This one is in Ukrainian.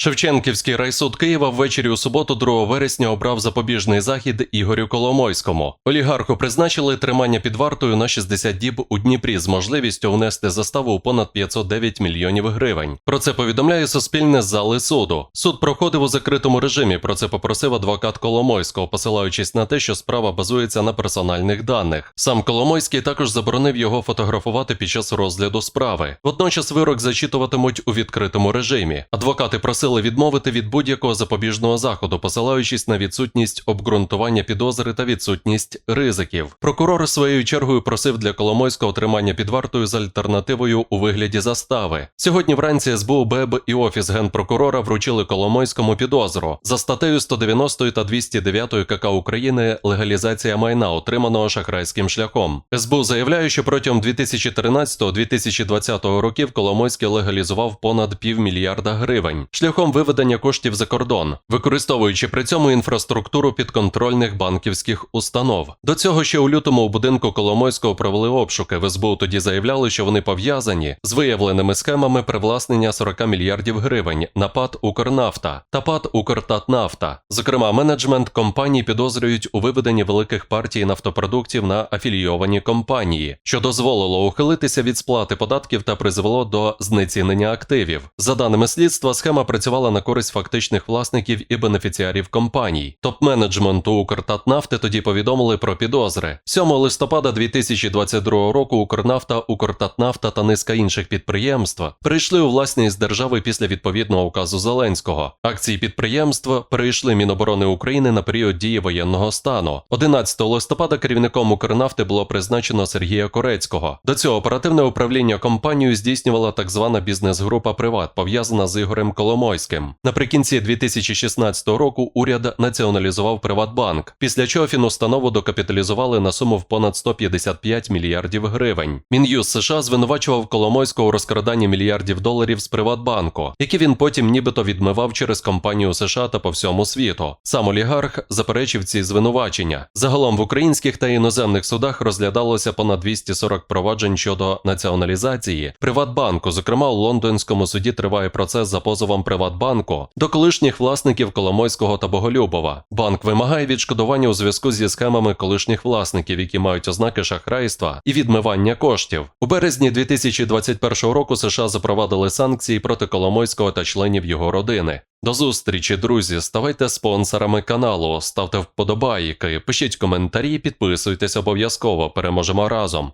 Шевченківський райсуд Києва ввечері у суботу 2 вересня обрав запобіжний захід Ігорю Коломойському. Олігарху призначили тримання під вартою на 60 діб у Дніпрі з можливістю внести заставу у понад 509 мільйонів гривень. Про це повідомляє Суспільне зали суду. Суд проходив у закритому режимі. Про це попросив адвокат Коломойського, посилаючись на те, що справа базується на персональних даних. Сам Коломойський також заборонив його фотографувати під час розгляду справи. Водночас вирок зачитуватимуть у відкритому режимі. Адвокати просили відмовити від будь-якого запобіжного заходу, посилаючись на відсутність обґрунтування підозри та відсутність ризиків. Прокурор своєю чергою просив для Коломойського тримання під вартою з альтернативою у вигляді застави. Сьогодні вранці СБУ БЕБ і офіс генпрокурора вручили Коломойському підозру за статтею 190 та 209 КК України легалізація майна, отриманого шахрайським шляхом. СБУ заявляє, що протягом 2013-2020 років Коломойський легалізував понад півмільярда гривень шляхом виведення коштів за кордон, використовуючи при цьому інфраструктуру підконтрольних банківських установ. До цього ще у лютому у будинку Коломойського провели обшуки. В СБУ тоді заявляли, що вони пов'язані з виявленими схемами привласнення 40 мільярдів гривень на ПАД Укрнафта та ПАД Укртатнафта. Зокрема, менеджмент компаній підозрюють у виведенні великих партій нафтопродуктів на афілійовані компанії, що дозволило ухилитися від сплати податків та призвело до знецінення активів. За даними слідства, схема працювала на користь фактичних власників і бенефіціарів компаній. Топ-менеджменту Укртатнафти тоді повідомили про підозри. 7 листопада 2022 року Укрнафта, Укртатнафта та низка інших підприємств перейшли у власність держави після відповідного указу Зеленського. Акції підприємств перейшли Міноборони України на період дії воєнного стану. 11 листопада керівником Укрнафти було призначено Сергія Корецького. До цього оперативне управління компанією здійснювала так звана бізнес-група Приват, пов'язана з Ігорем Коломойським. Наприкінці 2016 року уряд націоналізував Приватбанк, після чого фінустанову докапіталізували на суму в понад 155 мільярдів гривень. Мін'юз США звинувачував Коломойського у розкраданні мільярдів доларів з Приватбанку, які він потім нібито відмивав через компанію США та по всьому світу. Сам олігарх заперечив ці звинувачення. Загалом в українських та іноземних судах розглядалося понад 240 проваджень щодо націоналізації Приватбанку. Зокрема, у лондонському суді триває процес за позовом Приватбанку до колишніх власників Коломойського та Боголюбова. Банк вимагає відшкодування у зв'язку зі схемами колишніх власників, які мають ознаки шахрайства і відмивання коштів. У березні 2021 року США запровадили санкції проти Коломойського та членів його родини. До зустрічі, друзі. Ставайте спонсорами каналу, ставте вподобайки, пишіть коментарі, підписуйтесь обов'язково. Переможемо разом.